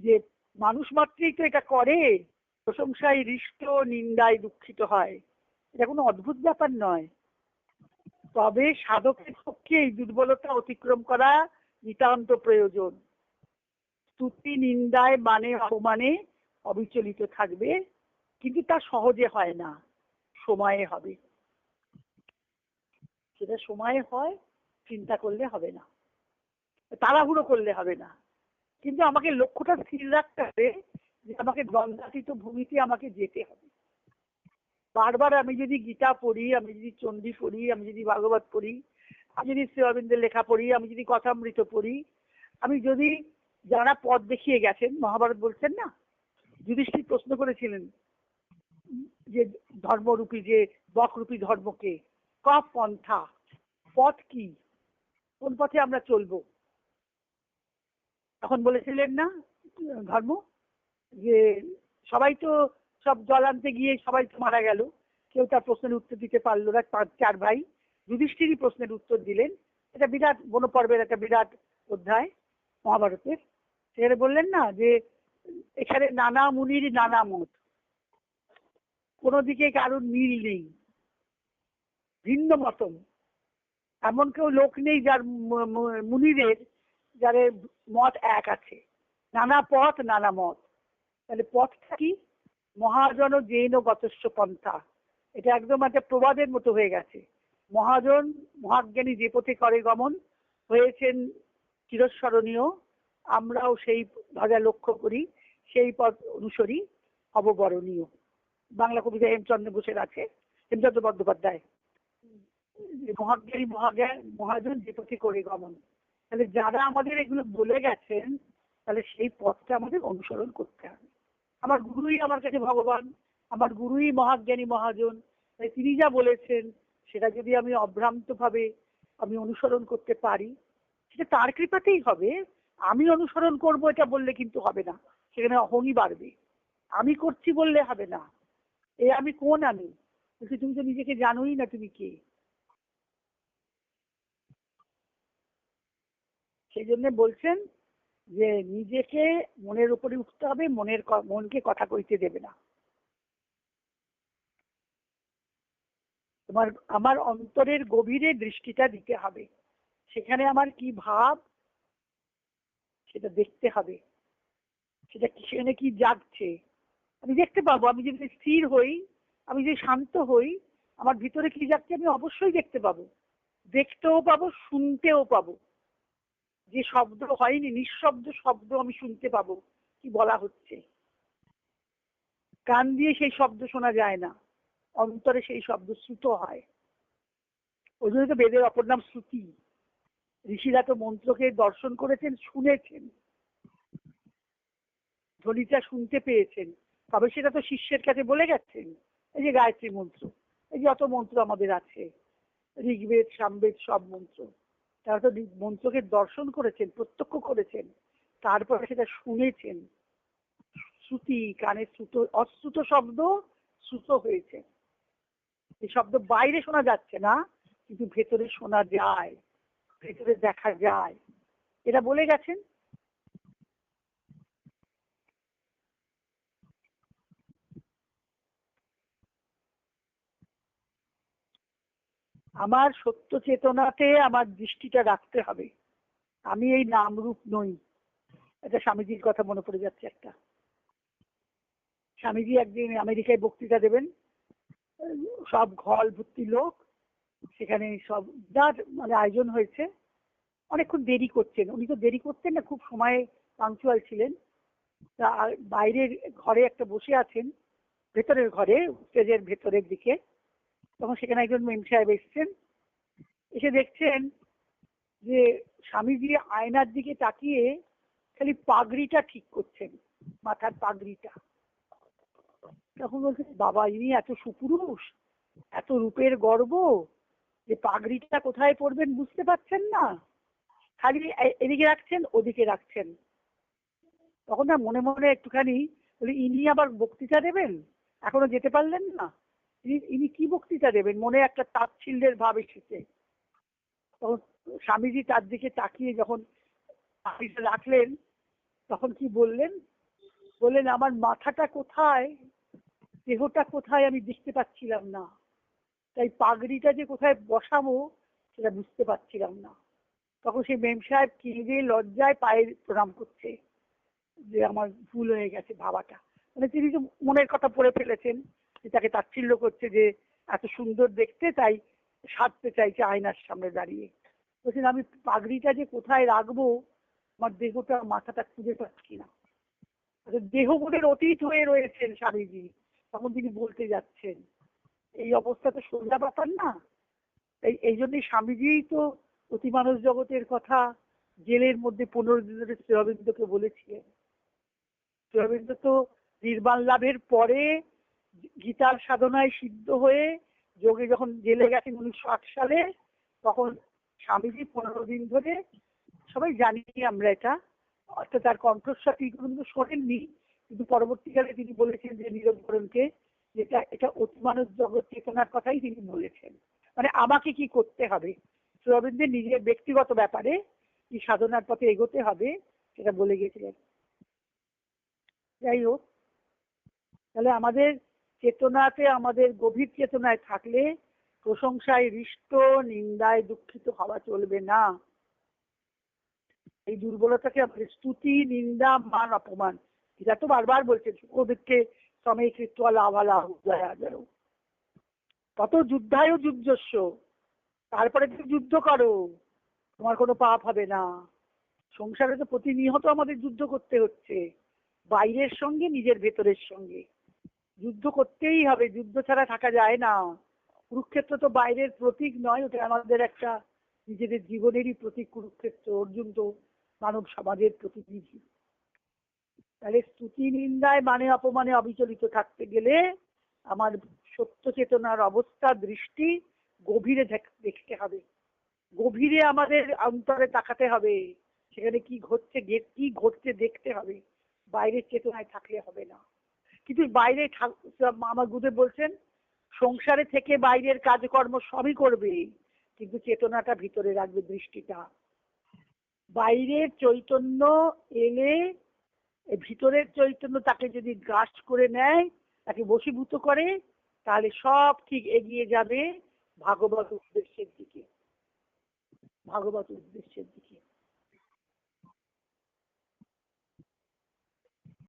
যে মানুষ মাত্রেই তো এটা করে, প্রশংসায় হৃষ্ট, নিন্দায় দুঃখিত হয়। এটা কোনো অদ্ভুত ব্যাপার নয়। তবে সাধকের পক্ষে এই দুর্বলতা অতিক্রম করা নিতান্ত প্রয়োজন। স্তুতি, নিন্দায় মানে অপমানে অবিচলিত থাকবে, কিন্তু তা সহজে হয় না। সময়ে হবে। সেটা সময়ে হয়, চিন্তা করলে হবে না। তাড়াহুড়ো করলে হবে না। কিন্তু আমাকে লক্ষ্যটা স্থির রাখতে হবে যে আমাকে দ্বন্দ্বাতীত ভূমিতে আমাকে যেতে হবে। বারবার আমি যদি গীতা পড়ি, আমি যদি চণ্ডী পড়ি, আমি যদি ভাগবত পড়ি, আমি যদি শ্রীঅরবিন্দের লেখা পড়ি, আমি যদি কথামৃত পড়ি, আমি যদি যারা পথ দেখিয়ে গেছেন, মহাভারত বলছেন না, যুধিষ্ঠির প্রশ্ন করেছিলেন যে ধর্মরূপী, যে বকরূপী ধর্মকে, ক পন্থা, পথ কি? কোন পথে আমরা চলবো? তখন বলেছিলেন না, ধর্ম, যে সবাই তো সব জল আনতে গিয়ে সবাই তো মারা গেল। কেউ তার প্রশ্নের উত্তর দিতে পারল না চার ভাই যুধিষ্ঠিরই প্রশ্নের উত্তর দিলেন। এটা বিরাট বনপর্বের একটা বিরাট অধ্যায় মহাভারতের। সেখানে বললেন না যে এখানে নানা মুনির, নানা মত। কোনো দিকে কারোর মিল নেই, ভিন্ন মতন। এমন কেউ লোক নেই যার মুনিদের যাদের মত এক আছে। নানা পথ, নানা মত। তাহলে পথটা কি? মহাজন জৈন গতস্ব পন্থা। এটা একদম একটা প্রবাদের মতো হয়ে গেছে। মহাজন, মহাজ্ঞানী যে পথে করে গমন হয়েছেন চিরস্মরণীয়। আমরাও সেই ধ্বজা লক্ষ্য করি, সেই পথ অনুসরি, অববরণীয়। বাংলা কবিতা হেমচন্দ্র ঘোষের আছে। হেমচন্দ্র বন্দ্যোপাধ্যায়। মহাজ্ঞানী মহাজ্ঞান মহাজন যে পথে করে গমন। তাহলে যারা আমাদের এগুলো বলে গেছেন, তাহলে সেই পথটা আমাদের অনুসরণ করতে হবে। আমার গুরুই আমার কাছে ভগবান, আমার গুরুই মহাজ্ঞানী মহাজন, তাই তিনি যা বলেছেন, সেটা যদি আমি অভ্রান্ত ভাবে আমি অনুসরণ করতে পারি, সেটা তার কৃপাতেই হবে। আমি অনুসরণ করব এটা বললে কিন্তু হবে না, সেখানে অহংই বাড়বে। আমি করছি বললে হবে না। এ আমি কোন আমি? তুমি তো নিজেকে জানোই না তুমি কে। সেই জন্য বলছেন যে নিজেকে মনের উপরে উঠতে হবে, মনের মনকে কথা কইতে দেবে না। তোমার, আমার অন্তরের গভীরে দৃষ্টিটা দিতে হবে। সেখানে আমার কি ভাব, সেটা দেখতে হবে। সেটা সেখানে কি জাগছে? আমি দেখতে পাবো, আমি যদি স্থির হই, আমি যদি শান্ত হই, আমার ভিতরে কি যাচ্ছে আমি অবশ্যই দেখতে পাবো। দেখতেও পাবো, শুনতেও পাবো। যে শব্দ হয়নি, নিঃশব্দ শব্দ আমি শুনতে পাবো। কি বলা হচ্ছে? কান দিয়ে সেই শব্দ শোনা যায় না। অন্তরে সেই শব্দ শ্রুত হয়। ওই জন্য তো বেদের অপর নাম শ্রুতি। ঋষিরা তো মন্ত্রকে দর্শন করেছেন, শুনেছেন। ধ্বনিটা শুনতে পেয়েছেন। তবে সেটা তো শিষ্যের কাছে বলে গেছেন। এই যে গায়ত্রী মন্ত্র, এই যে অত মন্ত্র আমাদের আছে। ঋগ্বেদ, সামবেদ সব মন্ত্র। তারা তো মন্ত্রকে দর্শন করেছেন, প্রত্যক্ষ করেছেন, তারপরে সেটা শুনেছেন। শ্রুতি, কানে শ্রুত, অশ্রুত শব্দ শ্রুত হয়েছে। এই শব্দ বাইরে শোনা যাচ্ছে না, কিন্তু ভেতরে শোনা যায়, ভেতরে দেখা যায়। এটা বলে গেছেন আমার সত্য চেতনাতে আমার দৃষ্টিটা রাখতে হবে। আমি এই নামরূপ নই। এটা স্বামীজির কথা মনে পড়ে যাচ্ছে একটা। স্বামীজি একদিন আমেরিকায় বক্তৃতা দেবেন। সব ঘল ভর্তি লোক, সেখানে সব যার মানে আয়োজন হয়েছে। অনেকক্ষণ দেরি করছেন। উনি তো দেরি করতেন না, খুব সময়ে পাংচুয়াল ছিলেন। তা বাইরের ঘরে একটা বসে আছেন, ভেতরের ঘরে স্টেজের ভেতরের দিকে। তখন সেখানে একজন মেম সাহেব এসছেন। এসে দেখছেন যে স্বামীজি আয়নার দিকে তাকিয়ে খালি পাগড়িটা ঠিক করছেন, মাথার পাগড়িটা। তখন বলছে, বাবা, ইনি এত সুপুরুষ, এত রূপের গর্ব যে পাগড়িটা কোথায় পড়বেন বুঝতে পারছেন না। খালি এদিকে রাখছেন, ওদিকে রাখছেন। তখন না মনে মনে একটুখানি বলি, ইনি আবার বক্তৃতা দেবেন? এখনও যেতে পারলেন না? ইনি কি বক্তৃতা দেবেন? মনে একটা তাচ্ছিল্যের ভাব এসেছে। তখন স্বামীজি তার দিকে তাকিয়ে যখন রাখলেন, তখন কি বললেন? বললেন, আমার মাথাটা কোথায়? দেহটা কোথায় আমি দেখতে পাচ্ছিলাম না। তাই পাগড়িটা যে কোথায় বসাবো, সেটা বুঝতে পারছিলাম না। তখন সেই মেম সাহেব কেঁদে লজ্জায় পায়ের প্রণাম করছে যে আমার ভুল হয়ে গেছে ভাবাটা। মানে তিনি তো মনের কথা পড়ে ফেলেছেন। তাকে তাচ্ছিল্য করছে যে এত সুন্দর দেখতে তাই সাজতে চাইছে আয়নার সামনে দাঁড়িয়ে। বলছেন আমি পাগড়িটা যে কোথায় রাখব আমার দেহটা মাথাটা খুঁজে পাচ্ছি না। আচ্ছা, দেহবোধের অতীত হয়ে রয়েছেন স্বামীজি তখন তিনি বলতে যাচ্ছেন এই অবস্থা তো সোজা ব্যাপার না। তাই এই জন্যই স্বামীজিই তো অতি অতিমানস জগতের কথা জেলের মধ্যে পনেরো দিন ধরে শ্রীঅরবিন্দকে বলেছিলেন। শ্রীঅরবিন্দ তো নির্বাণ লাভের পরে গীতার সাধনায় সিদ্ধ হয়ে যোগে যখন জেলে গেছেন উনিশশো আট সালে, তখন স্বামীজি পনেরো দিন ধরে, সবাই জানি আমরা এটা, অর্থাৎ তার কণ্ঠস্বর তিনি কিন্তু শোনেননি, কিন্তু পরবর্তীকালে তিনি বলেছেন যে নীরবকরণকে যেটা এটা অতিমানস জগৎ চেতনার কথাই তিনি বলেছেন। মানে আমাকে কি করতে হবে? রবীন্দ্রের নিজের ব্যক্তিগত ব্যাপারে কি সাধনার পথে এগোতে হবে, সেটা বলে গেছিলেন। যাই হোক, তাহলে আমাদের চেতনাতে আমাদের গভীর চেতনায় থাকলে প্রশংসায় হৃষ্ট, নিন্দায় দুঃখিত হওয়া চলবে না। এই দুর্বলতাকে আমাদের স্তুতি, নিন্দা, মান, অপমান এটা তো বারবার বলছেন শুক্রদিককে সময় কৃত্য লাভালা যায় কত যুদ্ধায় যুদ্ধস্ব তারপরে তুমি যুদ্ধ করো, তোমার কোনো পাপ হবে না। সংসারে তো প্রতিনিয়ত আমাদের যুদ্ধ করতে হচ্ছে, বাইরের সঙ্গে, নিজের ভেতরের সঙ্গে। যুদ্ধ করতেই হবে, যুদ্ধ ছাড়া থাকা যায় না। কুরুক্ষেত্র তো বাইরের প্রতীক নয়, ওটা আমাদের একটা নিজেদের জীবনেরই প্রতীক কুরুক্ষেত্র। অর্জুন তো মানব সমাজের প্রতিনিধি। তাহলে স্তুতি নিন্দায় মানে অপমানে অবিচলিত থাকতে গেলে আমার সত্য চেতনার অবস্থা, দৃষ্টি গভীরে দেখতে হবে। গভীরে আমাদের অন্তরে তাকাতে হবে। সেখানে কি ঘটছে কি ঘটছে দেখতে হবে। বাইরের চেতনায় থাকলে হবে না। কিন্তু বাইরে আমার গুদে বলছেন, সংসারে থেকে বাইরের কাজকর্ম সবই করবে, কিন্তু চেতনাটা ভিতরে রাখবে দৃষ্টিটা। বাইরের চৈতন্য এলে ভিতরের চৈতন্য তাকে যদি গ্রাস করে নেয়, তাকে বশীভূত করে, তাহলে সব ঠিক এগিয়ে যাবে ভাগবত উদ্দেশ্যের দিকে। ভাগবত উদ্দেশ্যের দিকে।